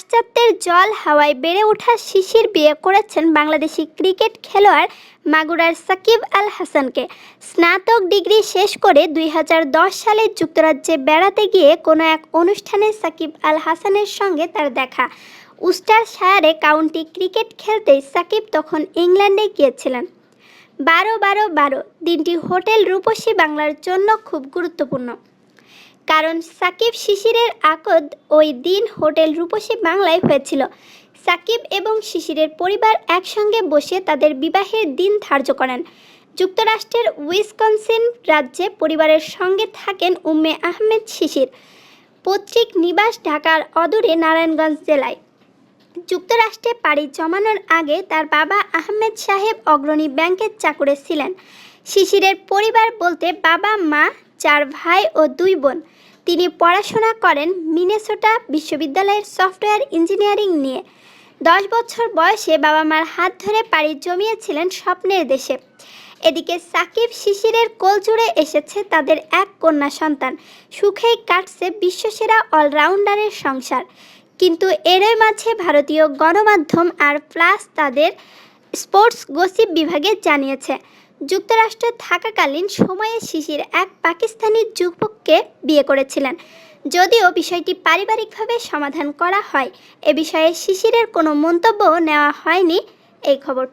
পাশ্চাত্যের জল হাওয়ায় বেড়ে ওঠা শিশির বিয়ে করেছেন বাংলাদেশি ক্রিকেট খেলোয়াড় মাগুরার সাকিব আল হাসানকে। স্নাতক ডিগ্রি শেষ করে দুই হাজার দশ সালে যুক্তরাজ্যে বেড়াতে গিয়ে কোনো এক অনুষ্ঠানে সাকিব আল হাসানের সঙ্গে তার দেখা। উস্টার শায়ারে কাউন্টি ক্রিকেট খেলতেই সাকিব তখন ইংল্যান্ডে গিয়েছিলেন। বারো বারো বারো, দিনটি হোটেল রূপসী বাংলার জন্য খুব গুরুত্বপূর্ণ। কারণ সাকিব শিশিরের আকদ ওই দিন হোটেল রূপসী বাংলায় হয়েছিল। সাকিব এবং শিশিরের পরিবার একসঙ্গে বসে তাদের বিবাহের দিন ধার্য করেন। যুক্তরাষ্ট্রের উইসকনসিন রাজ্যে পরিবারের সঙ্গে থাকেন উম্মে আহমেদ শিশির। পৈতৃক নিবাস ঢাকার অদূরে নারায়ণগঞ্জ জেলায়। যুক্তরাষ্ট্রে পাড়ি জমানোর আগে তার বাবা আহমেদ সাহেব অগ্রণী ব্যাংকের চাকুরে ছিলেন। শিশিরের পরিবার বলতে বাবা, মা, চার ভাই ও দুই বোন। তিনি পড়াশোনা করেন মিনেসোটা বিশ্ববিদ্যালয়ের সফটওয়্যার ইঞ্জিনিয়ারিং নিয়ে। দশ বছর বয়সে বাবা মার হাত ধরে পাড়ি জমিয়েছিলেন স্বপ্নের দেশে। এদিকে সাকিব শিশিরের কোল জুড়ে এসেছে তাদের এক কন্যা সন্তান। সুখেই কাটছে বিশ্বসেরা অলরাউন্ডারের সংসার। কিন্তু এরই মাঝে ভারতীয় গণমাধ্যম আর প্লাস তাদের স্পোর্টস গসিপ বিভাগে জানিয়েছে। যুক্তরাষ্ট্রে থাকাকালীন সময়ে শিশির এক পাকিস্তানি যুবককে বিয়ে করেছিলেন। যদিও বিষয়টি পারিবারিকভাবে সমাধান করা হয়, এ বিষয়ে শিশিরের কোনো মন্তব্য নেওয়া হয়নি এই খবরটি।